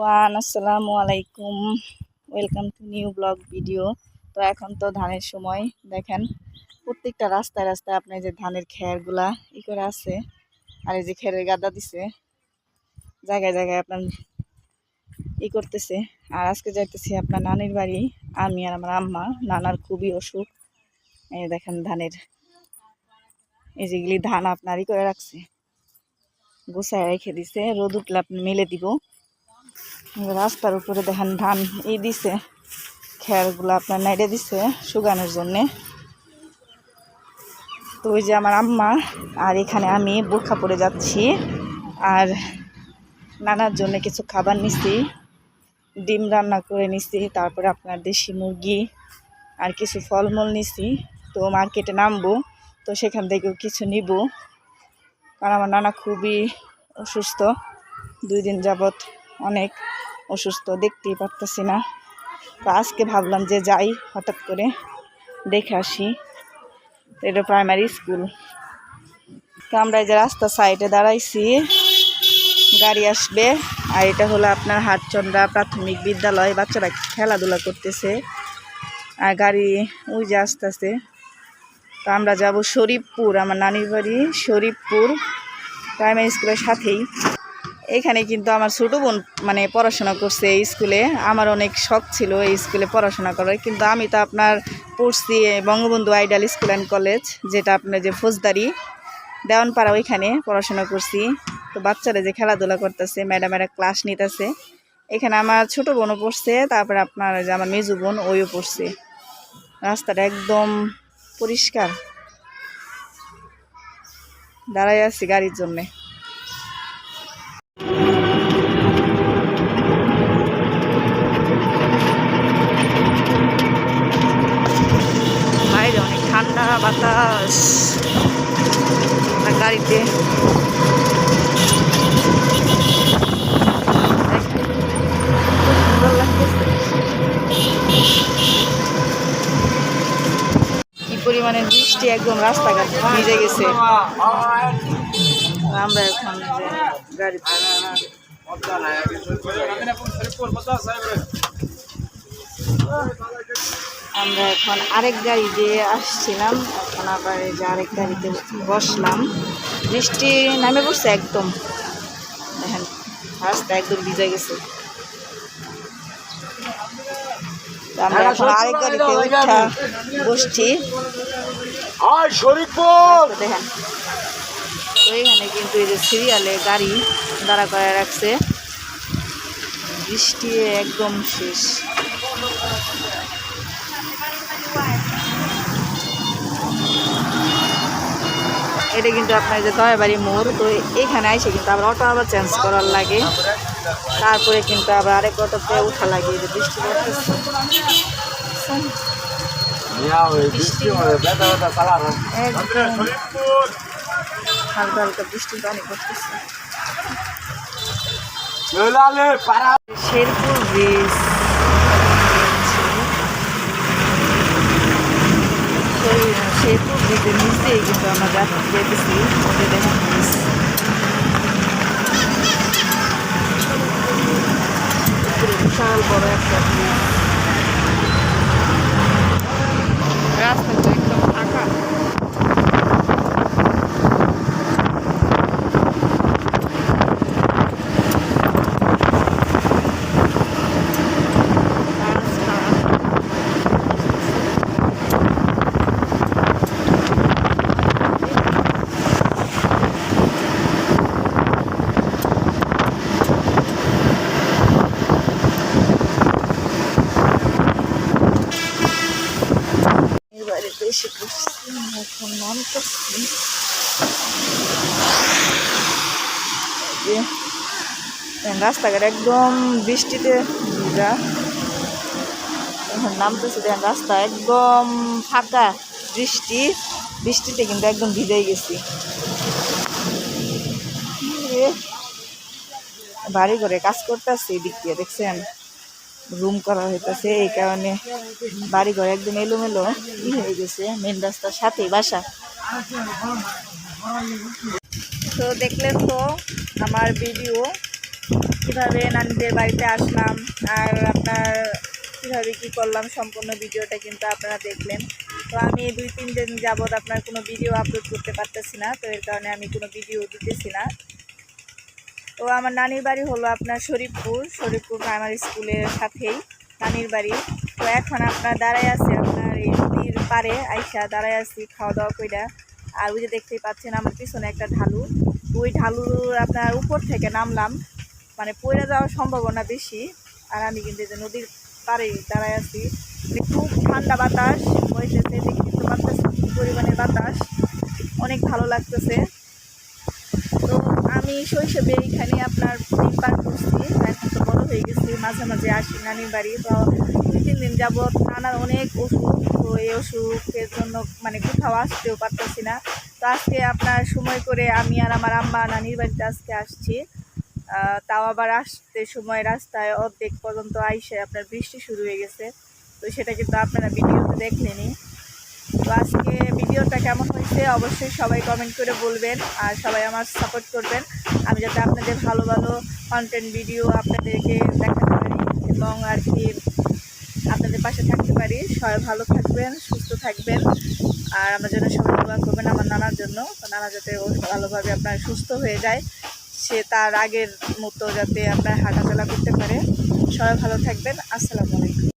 Everyone আসসালামু আলাইকুম। Welcome to new blog video তো এখন তো ধানের সময়, দেখেন, প্রত্যেকটা রাস্তায় রাস্তায় আপনার যে ধানের খেরগুলা ই করে আছে, আর এই যে খেরের গাদা দিছে, জায়গায় জায়গায় আপনার ই করতেছে। আর আজকে যাইতেছি আপনার নানির বাড়ি, আমি আর আমার আম্মা, নানার খুবই অসুখ। এই দেখেন ধানের, এই যেগুলি ধান আপনার ই করে রাখছে। গোছায় রেখে দিছে, রোদ উঠলে আপনি মেলে দিব। রাস্তার উপরে দেখেন ধান এই দিছে খেয়ারগুলো আপনার নাইড়ে দিছে শুকানোর জন্যে। তো ওই যে আমার আম্মা, আর এখানে আমি বোরখা পরে যাচ্ছি, আর নানার জন্য কিছু খাবার নিছি, ডিম রান্না করে নিছি, তারপরে আপনার দেশি মুরগি, আর কিছু ফলমূল নিছি। তো মার্কেটে নামবো, তো সেখান থেকেও কিছু নিব। কারণ আমার নানা খুবই অসুস্থ, দুই দিন যাবৎ অনেক অসুস্থ, দেখতেই পারতেছি না। তো আজকে ভাবলাম যে যাই, হঠাৎ করে দেখে আসি। এটা প্রাইমারি স্কুল তো আমরা এই যে রাস্তা সাইডে দাঁড়াইছি, গাড়ি আসবে, আর এটা হলো আপনার হাটচন্দ্রা প্রাথমিক বিদ্যালয়। বাচ্চারা খেলাধুলা করতেছে, আর গাড়ি ওই যে আসতেছে। তো আমরা যাব শরীফপুর, আমার নানির বাড়ি শরীফপুর। প্রাইমারি স্কুলের সাথেই। এখানে কিন্তু আমার ছোটো বোন মানে পড়াশোনা করছে এই স্কুলে। আমার অনেক শখ ছিল এই স্কুলে পড়াশোনা করার, কিন্তু আমি তো আপনার পড়ছি Bangabandhu ideal school and college, যেটা আপনার যে ফৌজদারি, দেওয়ানপাড়া ওইখানে পড়াশোনা করছি। তো বাচ্চারা যে খেলাধুলা করতেছে ম্যাডামেরা ক্লাস নিতেছে। এখানে আমার ছোটো বোনও পড়ছে, তারপরে আপনার যে আমার মেজু বোন, ওইও পড়ছে। রাস্তাটা একদম পরিষ্কার। দাঁড়াই আছি গাড়ির জন্যে বাইরে অনেক ঠান্ডা বাতাস কি পরিমাণে বৃষ্টি একদম রাস্তাঘাট ভিজে গেছে। আমরা এখন গাড়ি আমরা এখন আরেক গাড়ি দিয়ে আসছিলাম এখন আবার এই যে আরেক গাড়িতে বসলাম। বৃষ্টি নামে পড়ছে একদম। দেখেন রাস্তা একদম ভিজে গেছে। আমরা এখন আরেক গাড়িতে উঠা বসছি। আয় শরীফপুর! তো দেখেন তো এখানে কিন্তু এই যে সিরিয়ালে গাড়ি দাঁড়া করে রাখছে। বৃষ্টি একদম শেষ। এটা কিন্তু আপনার যে দয়াবাড়ি মোড়, তো এখানে এসে কিন্তু আবার অটো আবার চেঞ্জ করার লাগে। তারপরে কিন্তু আবার আরেক অটোতে উঠা লাগে যে বৃষ্টি শেরপুর ব্রিজ শেরপুর ব্রিজের নিচ দিয়ে কিন্তু আমরা যেতেছি ওদের দেখা বিশাল বড় একটা ব্রিজ রাস্তাটা একদম ফাঁকা রাস্তা এবারে বেশি এখন রাস্তাঘাট একদম বৃষ্টিতে নামতেছি দেখেন রাস্তা একদম ফাঁকা, বৃষ্টি। বৃষ্টিতে কিন্তু একদম ভিজেই গেছি। বাড়ি ঘরে কাজ করতেছি এদিক দিয়ে, দেখছেন? রুম করা হইতেছে, এই কারণে বাড়ি ঘর একদম এলোমেলো হয়ে গেছে মেন রাস্তার সাথেই বাসা। তো দেখলেন তো আমার ভিডিও কীভাবে নানিদের বাড়িতে আসলাম আর আপনার কীভাবে কী করলাম সম্পূর্ণ ভিডিওটা কিন্তু আপনারা দেখলেন। তো আমি দুই, তিন দিন যাবৎ আপনার কোনো ভিডিও আপলোড করতে পারতেছি না, তো এর কারণে আমি কোনো ভিডিও দিতেছি না। তো আমার নানির বাড়ি হলো আপনার শরীফপুর শরীফপুর প্রাইমারি স্কুলের সাথেই নানির বাড়ি। তো এখন আপনার দাঁড়ায় আছে, আপনার এই নদীর পাড়ে আইসা দাঁড়ায় আছি খাওয়া দাওয়া কইরা। আর ওই যে দেখতেই পাচ্ছেন আমার পিছনে একটা ঢালু। ওই ঢালুর আপনার উপর থেকে নামলাম। মানে পড়ে যাওয়ার সম্ভাবনা বেশি। আর আমি কিন্তু যে নদীর পাড়ে দাঁড়ায় আছি। মানে খুব ঠান্ডা বাতাস বইতেছে দেখতে কি পরিমাণের বাতাস। অনেক ভালো লাগতেছে। আমি শৈশবে এখানে আপনার পার করছি এখন তো বড় হয়ে গেছি, মাঝে মাঝে আসি নানির বাড়ি, তো দুই তিন দিন যাবৎ নানার অনেক ওষুধ তো এই অসুখের জন্য মানে কোথাও আসতেও পারতেছি না। তো আজকে আপনার সময় করে আমি আর আমার আম্মা নানির বাড়িতে আজকে আসছি। তাও আবার আসতে সময় রাস্তায় অর্ধেক পর্যন্ত আইসে আপনার বৃষ্টি শুরু হয়ে গেছে, তো সেটা কিন্তু আপনারা ভিডিওতে দেখলেনই। তো আজকে ভিডিওটা কেমন হয়েছে অবশ্যই সবাই কমেন্ট করে বলবেন আর সবাই আমার সাপোর্ট করবেন। আমি যাতে আপনাদের ভালো ভালো কন্টেন্ট ভিডিও আপনাদেরকে দেখাতে পারি এবং আর কি আপনাদের পাশে থাকতে পারি। সবাই ভালো থাকবেন, সুস্থ থাকবেন আর আমার জন্য সবাই দোয়া করবেন আমার নানার জন্য। নানা যাতে ও ভালোভাবে আপনার সুস্থ হয়ে যায়, সে তার আগের মতো যাতে আপনার হাঁটাচলা করতে পারে। সবাই ভালো থাকবেন, আসসালামু আলাইকুম।